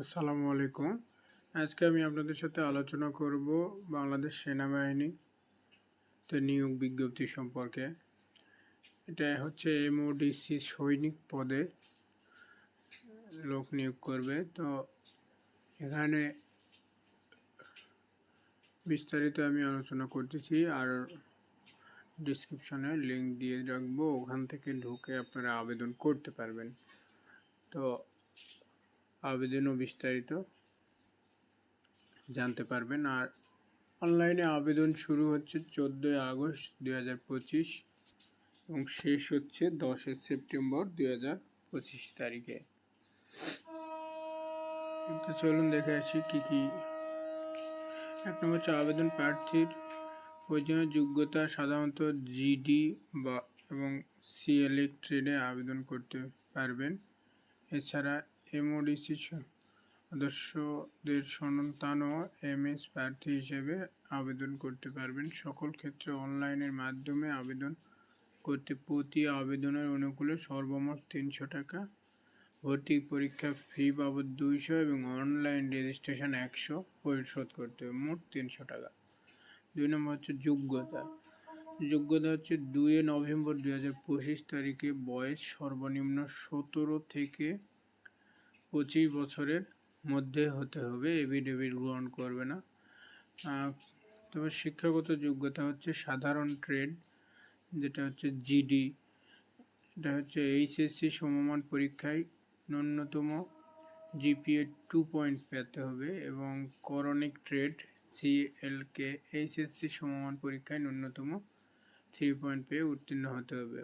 আসসালামু আলাইকুম। আজকে আমি আপনাদের সাথে আলোচনা করব বাংলাদেশ সেনাবাহিনী তে নিয়োগ বিজ্ঞপ্তি সম্পর্কে। এটা হচ্ছে এমওডিসি সৈনিক পদে লোক নিয়োগ করবে। তো এখানে বিস্তারিত আমি আলোচনা করতেছি আর ডিসক্রিপশনে লিংক দিয়ে রাখব। ওখান থেকে ঢুকে আপনারা আবেদন করতে পারবেন। তো আবেদনও বিস্তারিত জানতে পারবেন। আর অনলাইনে আবেদন শুরু হচ্ছে চোদ্দোই আগস্ট দুই হাজার পঁচিশ এবং শেষ হচ্ছে দশই সেপ্টেম্বর দুই হাজার পঁচিশ তারিখে। তো চলুন দেখে আসি কী কী। এক নম্বর হচ্ছে আবেদন প্রার্থীর প্রয়োজনীয় যোগ্যতা সাধারণত জিডি বা এবং সিএলএ ট্রেডে আবেদন করতে পারবেন। এছাড়া এমওডিসি সদস্যদের সন্তান ও এমএস প্রার্থী হিসেবে আবেদন করতে পারবেন। সকল ক্ষেত্রে অনলাইনের মাধ্যমে আবেদন করতে প্রতি আবেদনের অনুকূলে সর্বমোট তিনশো টাকা, ভর্তি পরীক্ষা ফি বাবদ দুইশো এবং অনলাইন রেজিস্ট্রেশন একশো পরিশোধ করতে হবে, মোট তিনশো টাকা। দুই নম্বর হচ্ছে যোগ্যতা। যোগ্যতা হচ্ছে দুই নভেম্বর দুই হাজার পঁচিশ তারিখে বয়স সর্বনিম্ন সতেরো থেকে পঁচিশ বছরের মধ্যে হতে হবে এভিডেভিট গ্রহণ করবে না। তবে শিক্ষাগত যোগ্যতা হচ্ছে সাধারণ ট্রেড যেটা হচ্ছে জিডি এটা হচ্ছে এইচএসসি সমমান পরীক্ষায় ন্যূনতম জিপিএ টু পয়েন্ট পেতে হবে এবং করণিক ট্রেড সিএলকে এইচএসসি সমমান পরীক্ষায় ন্যূনতম থ্রি পয়েন্ট পেয়ে উত্তীর্ণ হতে হবে।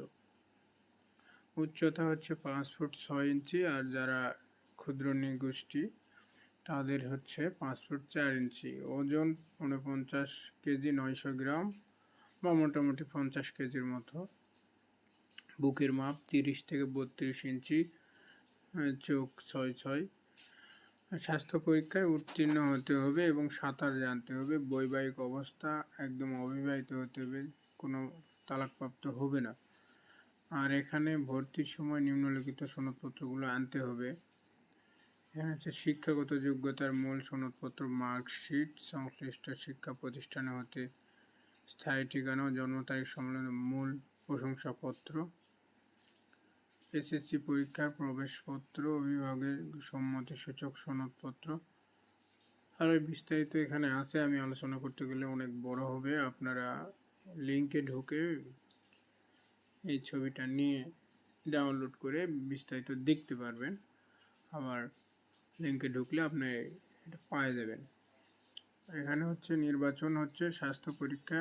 উচ্চতা হচ্ছে পাঁচ ফুট ছয় ইঞ্চি, আর যারা ক্ষুদ্র নিগোষ্ঠী, তাদের হচ্ছে পাঁচ ফুট চার ইঞ্চি। ওজন উনপঞ্চাশ কেজি নয়শো গ্রাম বা মোটামুটি পঞ্চাশ কেজির মতো। বুকের মাপ তিরিশ থেকে বত্রিশ ইঞ্চি চোখ ছয় ছয়। স্বাস্থ্য পরীক্ষায় উত্তীর্ণ হতে হবে এবং সাঁতার জানতে হবে। বৈবাহিক অবস্থা একদম অবিবাহিত হতে হবে, কোনো তালাকপ্রাপ্ত হবে না। আর এখানে ভর্তির সময় নিম্নলিখিত সনদপত্রগুলো আনতে হবে। এখানে হচ্ছে শিক্ষাগত যোগ্যতার মূল সনদপত্র, মার্কশিট, সংশ্লিষ্ট শিক্ষা প্রতিষ্ঠানে হতে স্থায়ী ঠিকানা ও জন্ম তারিখ সম্মেলনের মূল প্রশংসাপত্র, এসএসসি পরীক্ষার প্রবেশপত্র অভিভাগের সম্মতি সূচক সনদপত্র। আর ওই বিস্তারিত এখানে আছে, আমি আলোচনা করতে গেলে অনেক বড় হবে। আপনারা লিঙ্কে ঢুকে এই ছবিটা নিয়ে ডাউনলোড করে বিস্তারিত দেখতে পারবেন। আবার লিঙ্কে ঢুকলে আপনি এটা পায়ে দেবেন। এখানে হচ্ছে নির্বাচন হচ্ছে, স্বাস্থ্য পরীক্ষা,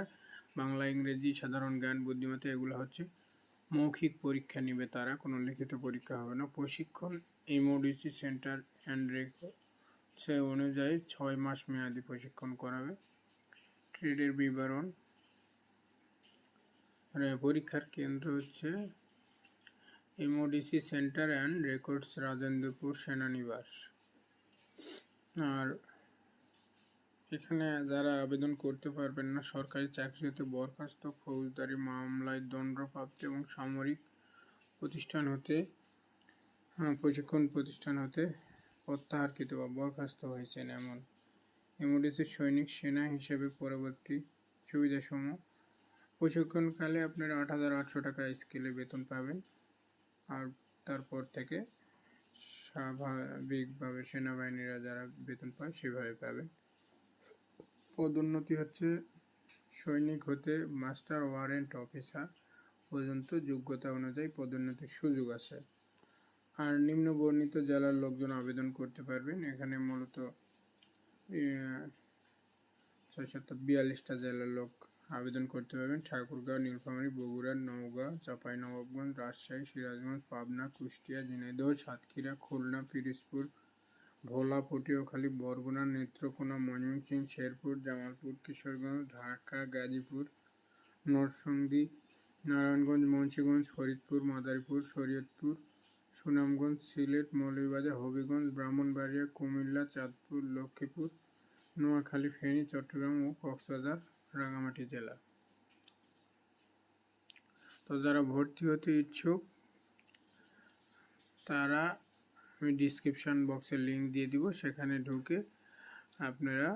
বাংলা, ইংরেজি, সাধারণ জ্ঞান, বুদ্ধিমত্তা এগুলো হচ্ছে মৌখিক পরীক্ষা নেবে তারা, কোনো লিখিত পরীক্ষা হবে না। প্রশিক্ষণ এমওডিসি সেন্টার অ্যান্ড সে অনুযায়ী ছয় মাস মেয়াদি প্রশিক্ষণ করাবে। ট্রেডের বিবরণ। পরীক্ষার কেন্দ্র হচ্ছে MODC centre and records, Rajendrapur, সেনানিবাস। আর এখানে যারা আবেদন করতে পারবেন না সরকারি চাকরিতে বরখাস্ত ফৌজদারি মামলায় দণ্ডপ্রাপ্ত এবং সামরিক প্রতিষ্ঠান হতে হ্যাঁ, প্রশিক্ষণ প্রতিষ্ঠান হতে প্রত্যাহারকৃত বা বরখাস্ত হয়েছেন এমন। এমওডিসি সৈনিক সেনা হিসেবে পরবর্তী সুবিধাসমূহ। প্রশিক্ষণকালে আপনারা আট হাজার আটশো টাকা স্কেলে বেতন পাবেন। আর তারপর থেকে স্বাভাবিকভাবে সেনাবাহিনীরা যারা বেতন পায় সেভাবে পাবেন পদোন্নতি হচ্ছে সৈনিক হতে মাস্টার ওয়ারেন্ট অফিসার পর্যন্ত যোগ্যতা অনুযায়ী পদোন্নতির সুযোগ আছে। আর নিম্ন বর্ণিত জেলার লোকজন আবেদন করতে পারবেন। এখানে মূলত ছয় ছয়শত বিয়াল্লিশটা জেলার লোক আবেদন করতে পারবেন ঠাকুরগাঁও, নীলফামারী, বগুড়া, নওগাঁ, চাঁপাইনবাবগঞ্জ, রাজশাহী, সিরাজগঞ্জ, পাবনা, কুষ্টিয়া, ঝিনাইদহ, সাতক্ষীরা, খুলনা, পিরিজপুর, ভোলা, পটুয়াখালী, বরগুনা, নেত্রকোনা, ময়মনসিংহ, শেরপুর, জামালপুর, কিশোরগঞ্জ, ঢাকা, গাজীপুর, নরসিংদী, নারায়ণগঞ্জ, মুন্সীগঞ্জ, ফরিদপুর, মাদারীপুর, শরীয়তপুর, সুনামগঞ্জ, সিলেট, মৌলভীবাজার, হবিগঞ্জ, ব্রাহ্মণবাড়িয়া, কুমিল্লা, চাঁদপুর, লক্ষ্মীপুর, নোয়াখালী, ফেনী, চট্টগ্রাম ও কক্সবাজার। রাঙামাটি জেলা। তো যারা ভর্তি হতে ইচ্ছুক, তারা আমি ডিসক্রিপশান বক্সে লিংক দিয়ে দিব। সেখানে ঢুকে আপনারা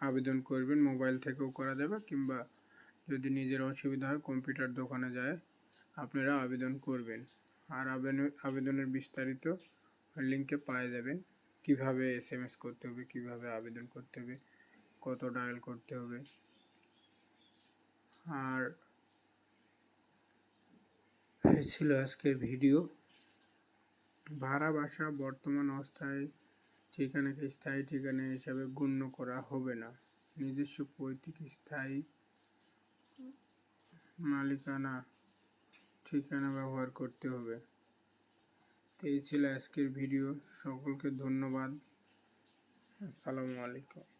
আবেদন করবেন মোবাইল থেকেও করা যাবে, কিংবা যদি নিজের অসুবিধা হয় কম্পিউটার দোকানে যায়, আপনারা আবেদন করবেন। আর আবেদন, আবেদনের বিস্তারিত লিঙ্কে পাওয়া যাবেন। কীভাবে এস করতে হবে, কীভাবে আবেদন করতে হবে কত ডায়াল করতে হবে। আর ছিল আজকের ভিডিও। ভাড়া বাসা বর্তমান অস্থায়ী ঠিকানাকে স্থায়ী ঠিকানা হিসাবে গণ্য করা হবে না। নিজস্ব পৈতৃক স্থায়ী মালিকানা ঠিকানা ব্যবহার করতে হবে। তো এই ছিল আজকের ভিডিও। সকলকে ধন্যবাদ। আসসালামু আলাইকুম।